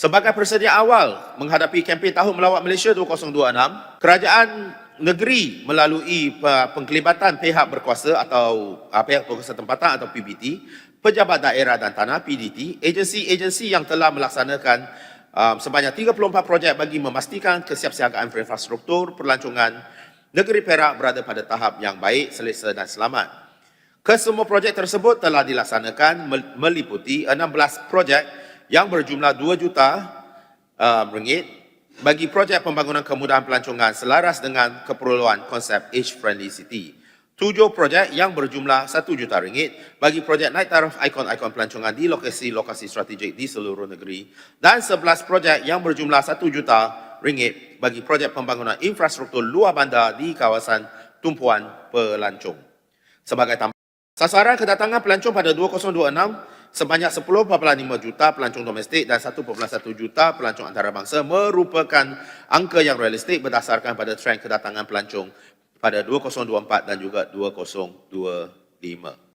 Sebagai persedia awal menghadapi kempen Tahun Melawat Malaysia 2026, kerajaan negeri melalui penglibatan pihak berkuasa atau uh, pihak berkuasa tempatan atau PBT, pejabat daerah dan tanah PDT, agensi-agensi yang telah melaksanakan um, sebanyak 34 projek bagi memastikan kesiapsiagaan infrastruktur pelancongan negeri Perak berada pada tahap yang baik, selesa dan selamat. Kesemua projek tersebut telah dilaksanakan mel- meliputi 16 projek yang berjumlah 2 juta uh, ringgit bagi projek pembangunan kemudahan pelancongan selaras dengan keperluan konsep age-friendly city. Tujuh projek yang berjumlah 1 juta ringgit bagi projek naik taraf ikon-ikon pelancongan di lokasi-lokasi strategik di seluruh negeri dan 11 projek yang berjumlah 1 juta ringgit bagi projek pembangunan infrastruktur luar bandar di kawasan tumpuan pelancong. Sebagai tambahan, sasaran kedatangan pelancong pada 2026 sebanyak 10.5 juta pelancong domestik dan 1.1 juta pelancong antarabangsa merupakan angka yang realistik berdasarkan pada trend kedatangan pelancong pada 2024 dan juga 2025.